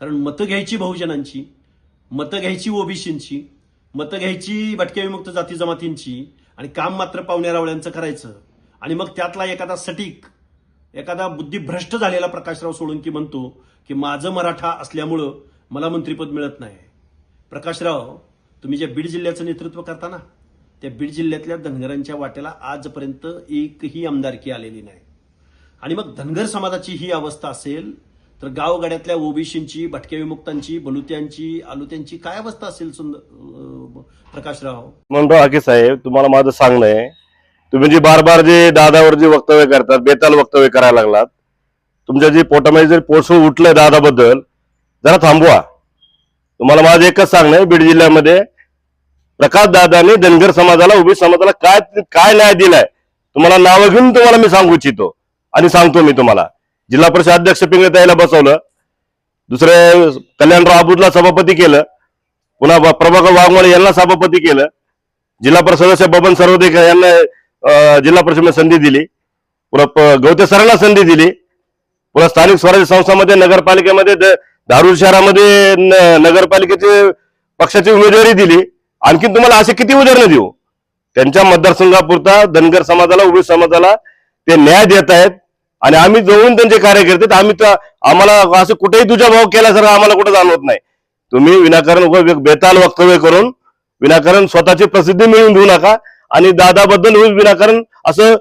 कारण मतं घ्यायची बहुजनांची मतं घ्यायची ओबीसींची मतं घ्यायची भटक्या विमुक्त जाती जमातींची आणि काम मात्र पावण्या रावळ्यांचं करायचं. आणि मग त्यातला एखादा सटीक एखादा बुद्धिभ्रष्ट झालेला प्रकाशराव सोळंकी म्हणतो की माझं मराठा असल्यामुळं मला मंत्रिपद मिळत नाही. प्रकाशराव तुम्ही ज्या बीड जिल्ह्याचं नेतृत्व करता ना त्या बीड जिल्ह्यातल्या धनगरांच्या वाट्याला आजपर्यंत एकही आमदारकी आलेली नाही. आणि मग धनगर समाजाची ही अवस्था असेल तर गावगाड्यातल्या ओबीसींची भटक्या विमुक्तांची बलुत्यांची आलुत्यांची काय अवस्था असेल सुंदर प्रकाशराव? म्हणतो हाके साहेब तुम्हाला माझं सांगणं आहे. तुम्ही जे बार बार जे दादावर जे वक्तव्य करतात बेताल वक्तव्य करायला लागलात तुमच्या जे पोटामध्ये जर पोसू उठलंय दादाबद्दल जरा थांबवा. तुम्हाला माझं एकच सांगणं आहे बीड जिल्ह्यामध्ये प्रकाश दादाने धनगर समाजाला उभी समाजाला काय काय न्याय दिलाय तुम्हाला नावं घेऊन तुम्हाला मी सांगू इच्छितो. आणि सांगतो मी तुम्हाला. जिल्हा परिषद अध्यक्ष पिंगळताईला बसवलं. दुसरे कल्याणराव अबुदला सभापती केलं. पुन्हा प्रभाकर वाघमोडे यांना सभापती केलं. जिल्हा परिषद सदस्य बबन सर्वदेकर यांना जिल्हा परिषद संधी दिली. पुन्हा प- गवते सरांना संधी दिली. पुन्हा स्थानिक स्वराज्य संस्थामध्ये नगरपालिकेमध्ये धारूर शहरामध्ये न- नगरपालिकेचे पक्षाची उमेदवारी दिली. आणखीन तुम्हाला असे किती उदाहरणं देऊ? त्यांच्या मतदारसंघापुरता धनगर समाजाला उभी समाजाला ते न्याय देत आहेत. आणि आम्ही जवळून त्यांचे कार्यकर्ते आम्ही तर आम्हाला असं कुठेही तुझा भाव केल्यासारखं आम्हाला कुठं जाणवत नाही. तुम्ही विनाकारण बेताल वक्तव्य करून विनाकारण स्वतःची प्रसिद्धी मिळवून घेऊ नका. आणि दादाबद्दल विनाकारण असं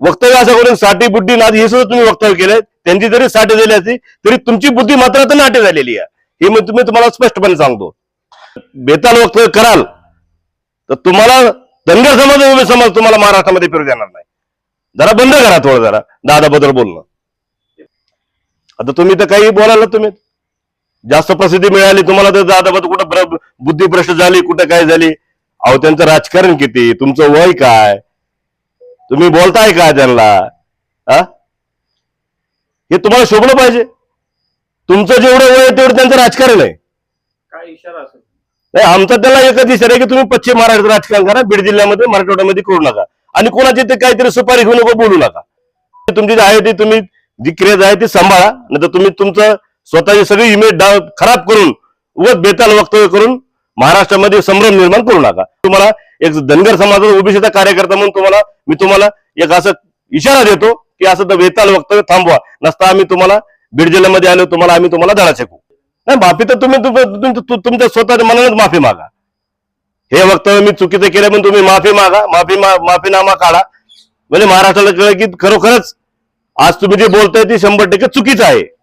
वक्तव्य असं करून साठी बुद्धी नाद हे सुद्धा तुम्ही वक्तव्य केले. त्यांची जरी साठी झाली असती तरी तुमची बुद्धी मात्र आता नाटे झालेली आहे. हे मी तुम्ही तुम्हाला स्पष्टपणे सांगतो. बेताल वक्तव्य कराल तर तुम्हाला धनगर समाज उभे समाज तुम्हाला महाराष्ट्रामध्ये फिरू देणार नाही. जरा बंद करा थोडं जरा. दादाबद्दल बोलणं. आता तुम्ही तर काही बोलायला तुम्ही. जास्त प्रसिद्धी मिळाली तुम्हाला तर दादाबद्दल कुठं भ्र- बुद्धिभ्रष्ट झाली कुठं काय झाली? अहो त्यांचं राजकारण किती? तुमचं वय काय? तुम्ही बोलताय का त्यांना? हा हे तुम्हाला शोभलं पाहिजे. तुमचं जेवढं वय आहे तेवढं त्यांचं राजकारण आहे. काय इशारा असेल? नाही आमचा त्याला एकच इशारा आहे की तुम्ही पश्चिम महाराष्ट्रात राजकारण करा बीड जिल्ह्यामध्ये मराठवाड्यामध्ये करू नका. आणि कोणाची ते काहीतरी सुपारी घेऊ नको बोलू नका. तुमची जी आहे ती तुम्ही जी क्रेज आहे ती सांभाळा नाही तर तुम्ही तुमचं स्वतःची सगळी इमेज डाव खराब करून उगत बेताल वक्तव्य करून महाराष्ट्रामध्ये संभ्रम निर्माण करू नका. तुम्हाला एक धनगर समाजाचा ओबीसीचा कार्यकर्ता म्हणून तुम्हाला मी तुम्हाला एक असं इशारा देतो की असं तर बेताल वक्तव्य थांबवा. नसता आम्ही तुम्हाला बीड जिल्ह्यामध्ये आलो तुम्हाला आम्ही तुम्हाला धडा शिकू नाही माफी तर तुम्ही तुमच्या स्वतःच्या मनानेच माफी मागा. हे वक्तव्य मी चुकीचं केलं पण तुम्ही माफी मागा माफी मा- माफीनामा काढा. म्हणजे महाराष्ट्राला कळलं की खरोखरच आज तुम्ही जे बोलताय ते शंभर टक्के चुकीचं आहे.